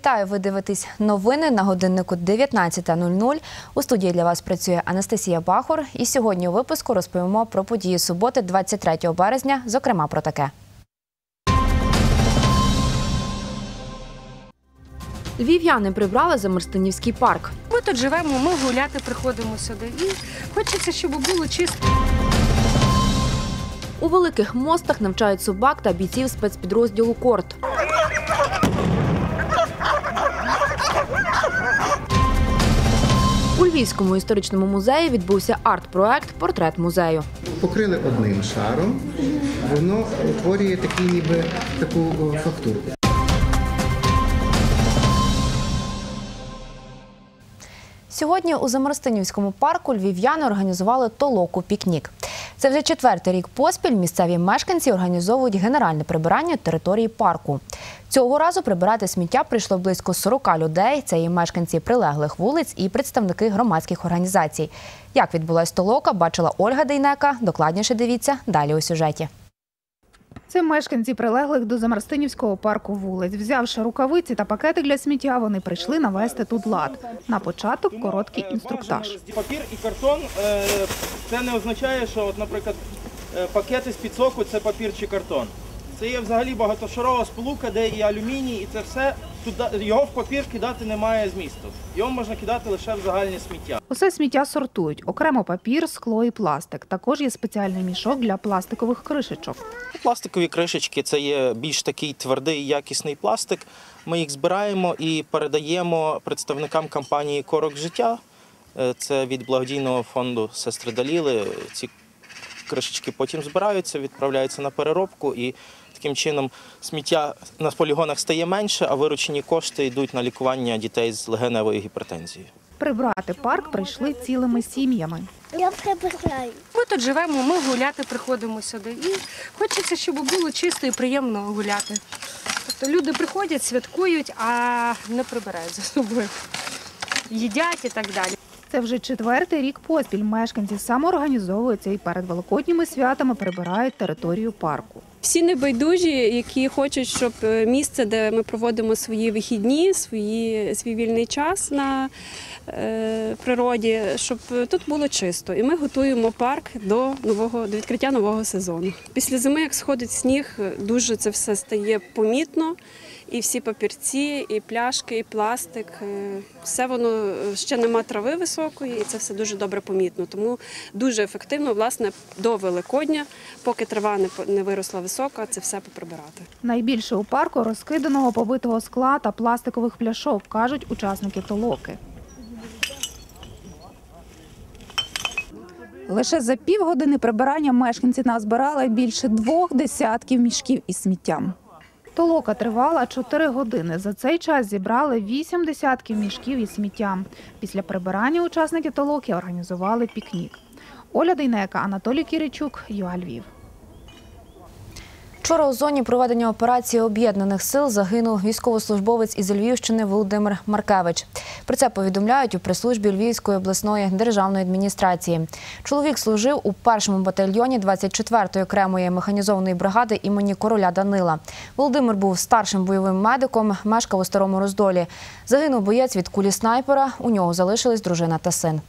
Вітаю, ви дивитесь новини на годиннику 19.00. У студії для вас працює Анастасія Бахор. І сьогодні у випуску розповімо про події суботи, 23 березня, зокрема про таке. Львів'яни прибрали Замерстинівський парк. Ми тут живемо, ми гуляти приходимо сюди. І хочеться, щоб було чисто. У великих мостах навчають собак та бійців спецпідрозділу Корт. У Львівському історичному музеї відбувся арт-проект Портрет музею. покрили одним шаром, воно утворює такий ніби таку фактуру. Сьогодні у Замарстинівському парку львів'яни організували толоку пікнік. Це вже четвертий рік поспіль. Місцеві мешканці організовують генеральне прибирання території парку. Цього разу прибирати сміття прийшло близько 40 людей. Це і мешканці прилеглих вулиць, і представники громадських організацій. Як відбулась толока, бачила Ольга Дейнека. Докладніше дивіться далі у сюжеті. Це мешканці прилеглих до Замарстинівського парку вулиць. Взявши рукавиці та пакети для сміття, вони прийшли навести тут лад. На початок короткий інструктаж. Папір і картон е, це не означає, що, наприклад, е, пакети з під соку це папір чи картон. Це є взагалі багатошарова сполука, де і алюміній, і це все. Туди його в папір кидати немає змісту. Його можна кидати лише в загальне сміття. Усе сміття сортують. Окремо папір, скло і пластик. Також є спеціальний мішок для пластикових кришечок. Пластикові кришечки це є більш такий твердий якісний пластик. Ми їх збираємо і передаємо представникам компанії Корок життя. Е, Це від благодійного фонду Сестри Даліли. Ці кришечки потім збираються, відправляються на переробку і таким чином сміття на полігонах стає менше, а виручені кошти йдуть на лікування дітей з легеневою гіпертензією. Прибрати парк прийшли цілими сім'ями. Я прибираю. Ми тут живемо, ми гуляти приходимо сюди. І хочеться, щоб було чисто і приємно гуляти. Тобто люди приходять, святкують, а не прибирають за собою. Їдять і так далі. Це вже четвертий рік поспіль. Мешканці самоорганізовуються і перед великодніми святами прибирають територію парку. Всі небайдужі, які хочуть, щоб е, місце, де ми проводимо свої вихідні, свої, свій вільний час на е, природі, щоб тут було чисто. І ми готуємо парк до нового до відкриття нового сезону. Після зими, як сходить сніг, дуже це все стає помітно. І всі папірці, і пляшки, і пластик, е, все воно е, ще нема трави високої, і це все дуже добре помітно. Тому дуже ефективно, власне, до Великодня, поки трава не виросла висока, це все поприбирати. Найбільше у парку розкиданого побитого скла та пластикових пляшок, кажуть учасники толоки. Лише за півгодини прибирання мешканці назбирали більше двох десятків мішків із сміттям. Толока тривала 4 години. За цей час зібрали 8 десятків мішків із сміттям. Після прибирання учасники толоки організували пікнік. Оля Дейнека, Анатолій Кіричук, ЮА Львів. Вчора у зоні проведення операції об'єднаних сил загинув військовослужбовець із Львівщини Володимир Маркевич. Про це повідомляють у прес-службі Львівської обласної державної адміністрації. Чоловік служив у першому батальйоні 24-ї окремої механізованої бригади імені короля Данила. Володимир був старшим бойовим медиком, мешкав у старому роздолі. Загинув боєць від кулі снайпера. У нього залишились дружина та син.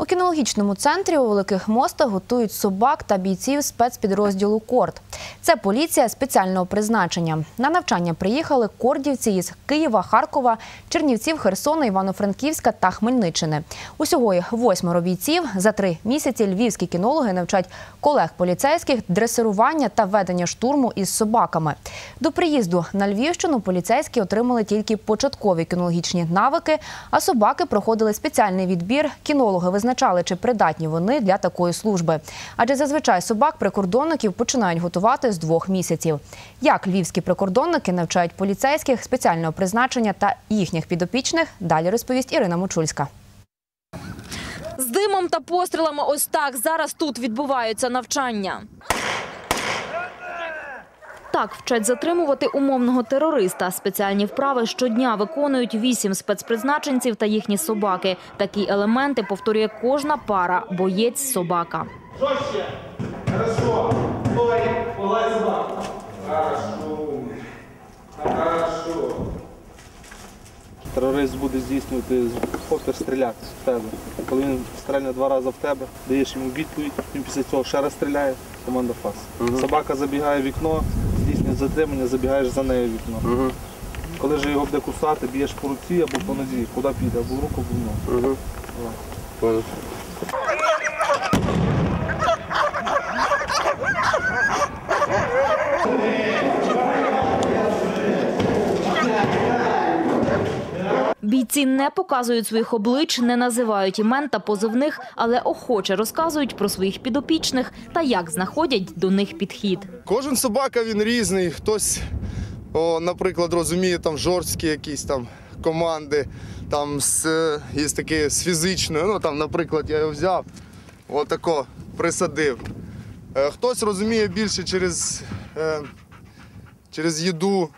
У кінологічному центрі у великих мостах готують собак та бійців спецпідрозділу Корд. Це поліція спеціального призначення. На навчання приїхали кордівці із Києва, Харкова, Чернівців, Херсона, Івано-Франківська та Хмельниччини. Усього їх восьмеро бійців. За три місяці львівські кінологи навчать колег поліцейських дресирування та ведення штурму із собаками. До приїзду на Львівщину поліцейські отримали тільки початкові кінологічні навики, а собаки проходили спеціальний відбір. Кінологи визначали, чи придатні вони для такої служби. Адже зазвичай собак прикордонників починають готувати з двох місяців. Як львівські прикордонники навчають поліцейських спеціального призначення та їхніх підопічних, далі розповість Ірина Мочульська. З димом та пострілами ось так зараз тут відбуваються навчання. Так вчать затримувати умовного терориста. Спеціальні вправи щодня виконують вісім спецпризначенців та їхні собаки. Такі елементи повторює кожна пара боєць собака. Жорстче. Хорошо. Полай, полай. Хорошо. Хорошо. Терорист буде здійснювати повтор стріляти в тебе. Коли він стріляє два рази в тебе, даєш йому відповідь, він після цього ще раз стріляє. Команда фас. Собака забігає в вікно здійснює затримання, забігаєш за нею вікно. вікно. Коли ж його буде кусати, б'єш по руці або по нозі, куди піде, або в руку, або в ногу. Бійці не показують своїх облич, не називають імен та позивних, але охоче розказують про своїх підопічних та як знаходять до них підхід. Кожен собака він різний. Хтось, о, наприклад, розуміє там жорсткі якісь там команди, там з, е, є такі з фізичною. Ну там, наприклад, я його взяв, отако присадив. Е, Хтось розуміє більше через, е, через їду,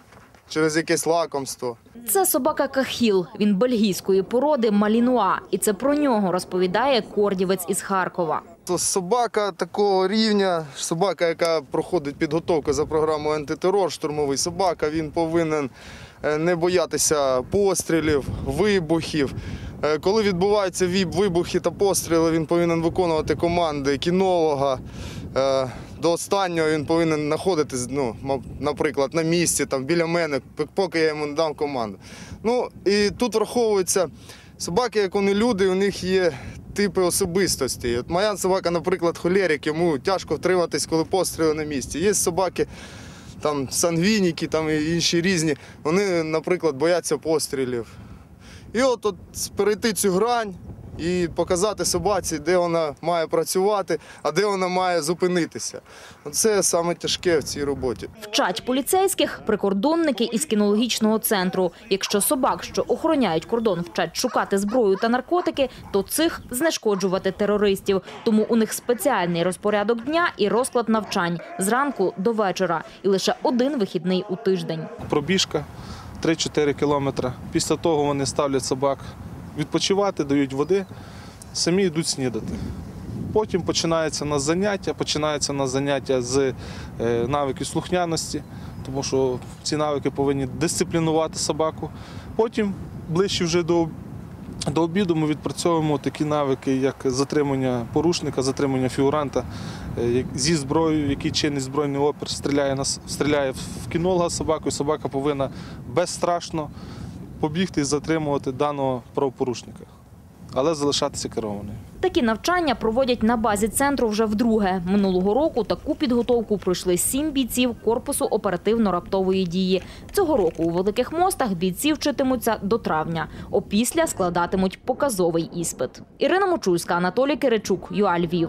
через якесь лакомство. Це собака Кахіл. Він бельгійської породи Малінуа. І це про нього розповідає кордівець із Харкова. Собака такого рівня, собака, яка проходить підготовку за програмою антитерор, штурмовий собака, він повинен е, не боятися пострілів, вибухів. Е, Коли відбуваються вибухи та постріли, він повинен виконувати команди кінолога. До останнього він повинен знаходитись, ну, наприклад, на місці, там, біля мене, поки я йому не дам команду. Ну, і тут враховується собаки, як вони люди, у них є типи особистості. От моя собака, наприклад, холерик, йому тяжко втриматись, коли постріли на місці. Є собаки, там сангвініки, там і інші різні. Вони, наприклад, бояться пострілів. І от, от перейти цю грань і показати собаці, де вона має працювати, а де вона має зупинитися. Це саме тяжке в цій роботі. Вчать поліцейських прикордонники із кінологічного центру. Якщо собак, що охороняють кордон, вчать шукати зброю та наркотики, то цих знешкоджувати терористів. Тому у них спеціальний розпорядок дня і розклад навчань зранку до вечора, і лише один вихідний у тиждень. Пробіжка 3-4 кілометри. Після того вони ставлять собак відпочивати, дають води, самі йдуть снідати. Потім починається на заняття, починається на заняття з е, навиків слухняності, тому що ці навики повинні дисциплінувати собаку. Потім, ближче вже до, до обіду, ми відпрацьовуємо такі навики, як затримання порушника, затримання фігуранта е, зі зброєю, який чинить збройний опір, стріляє, на, стріляє в кінолога з собакою. Собака повинна безстрашно побігти і затримувати даного правопорушника, але залишатися керованою. Такі навчання проводять на базі центру вже вдруге. Минулого року таку підготовку пройшли сім бійців корпусу оперативно-раптової дії. Цього року у великих мостах бійці вчитимуться до травня. Опісля складатимуть показовий іспит. Ірина Мочульська, Анатолій Киричук, ЮА Львів.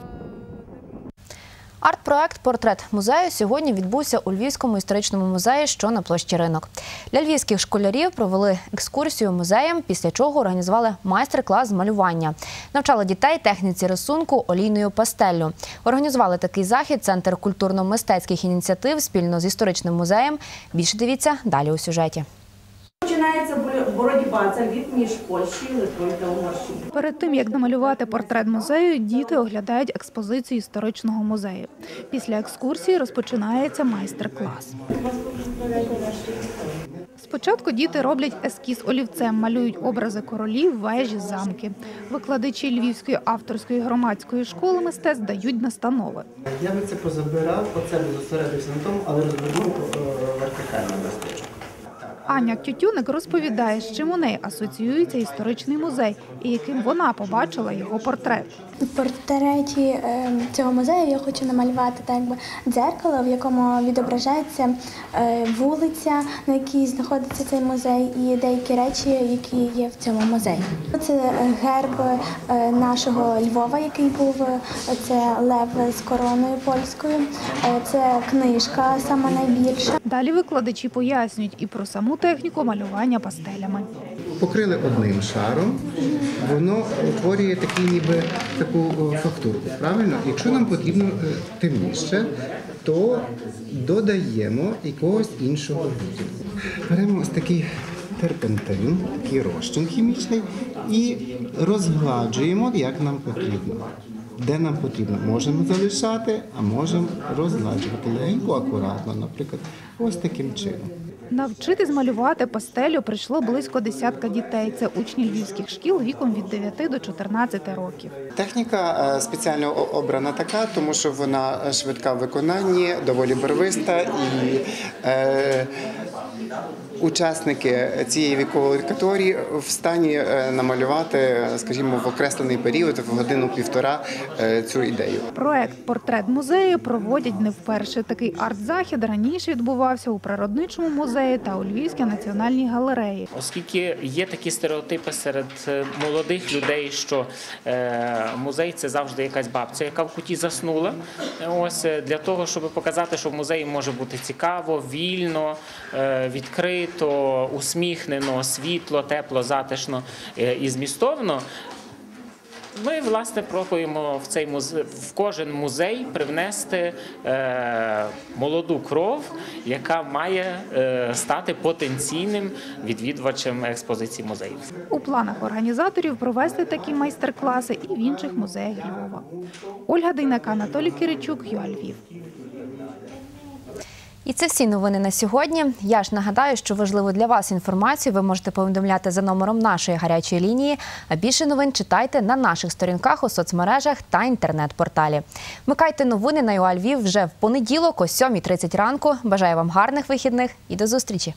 Арт-проект Портрет музею сьогодні відбувся у Львівському історичному музеї, що на площі ринок. Для львівських школярів провели екскурсію музеєм, після чого організували майстер-клас з малювання. Навчали дітей техніці рисунку олійною пастеллю. Організували такий захід Центр культурно-мистецьких ініціатив спільно з історичним музеєм. Більше дивіться далі у сюжеті. Боротьба це Львів між Польщею, Литвою та Угорщиною. Перед тим як намалювати портрет музею, діти оглядають експозицію історичного музею. Після екскурсії розпочинається майстер-клас. Спочатку діти роблять ескіз олівцем, малюють образи королів, вежі, замки. Викладачі Львівської авторської громадської школи мистецтв дають настанови. Я би це позабирав, оце би зосередився на тому, але розвернув е, вертикально листочок. Аня Тютюник розповідає, з чим у неї асоціюється історичний музей і яким вона побачила його портрет. У портреті е, цього музею я хочу намалювати так би дзеркало, в якому відображається е, вулиця, на якій знаходиться цей музей, і деякі речі, які є в цьому музеї. Це герб е, нашого Львова, який був це лев з короною польською. Це книжка сама найбільша. Далі викладачі пояснюють і про саму техніку малювання пастелями. Покрили одним шаром, воно утворює такий ніби таку е, фактуру. Правильно? Якщо нам потрібно е, темніше, то додаємо якогось іншого відтінку. Беремо ось такий терпентин, такий розчин хімічний, і розгладжуємо, як нам потрібно. Де нам потрібно, можемо залишати, а можемо розгладжувати легенько, акуратно, наприклад, ось таким чином. Навчити змалювати пастелю прийшло близько десятка дітей. Це учні львівських шкіл віком від 9 до 14 років. Техніка е, спеціально обрана така, тому що вона швидка в виконанні, доволі барвиста і е, учасники цієї вікової категорії в стані е, намалювати, е, скажімо, в окреслений період, в годину-півтора е, цю ідею. Проект Портрет музею проводять не вперше. Такий арт-захід раніше відбувався у природничому музеї та у Львівській національній галереї. Оскільки є такі стереотипи серед молодих людей, що музей це завжди якась бабця, яка в куті заснула. Ось для того, щоб показати, що в музеї може бути цікаво, вільно, е, відкрито, усміхнено, світло, тепло, затишно е, і змістовно. Ми власне пробуємо в цей музей в кожен музей привнести е, молоду кров, яка має е, стати потенційним відвідувачем експозиції музеїв. У планах організаторів провести такі майстер-класи і в інших музеях Львова. Ольга Дейнака, Анатолій Киричук, ЮА Львів. І це всі новини на сьогодні. Я ж нагадаю, що важливу для вас інформацію ви можете повідомляти за номером нашої гарячої лінії. А більше новин читайте на наших сторінках у соцмережах та інтернет-порталі. Вмикайте новини на ЮАЛьвів вже в понеділок о 7.30 ранку. Бажаю вам гарних вихідних і до зустрічі!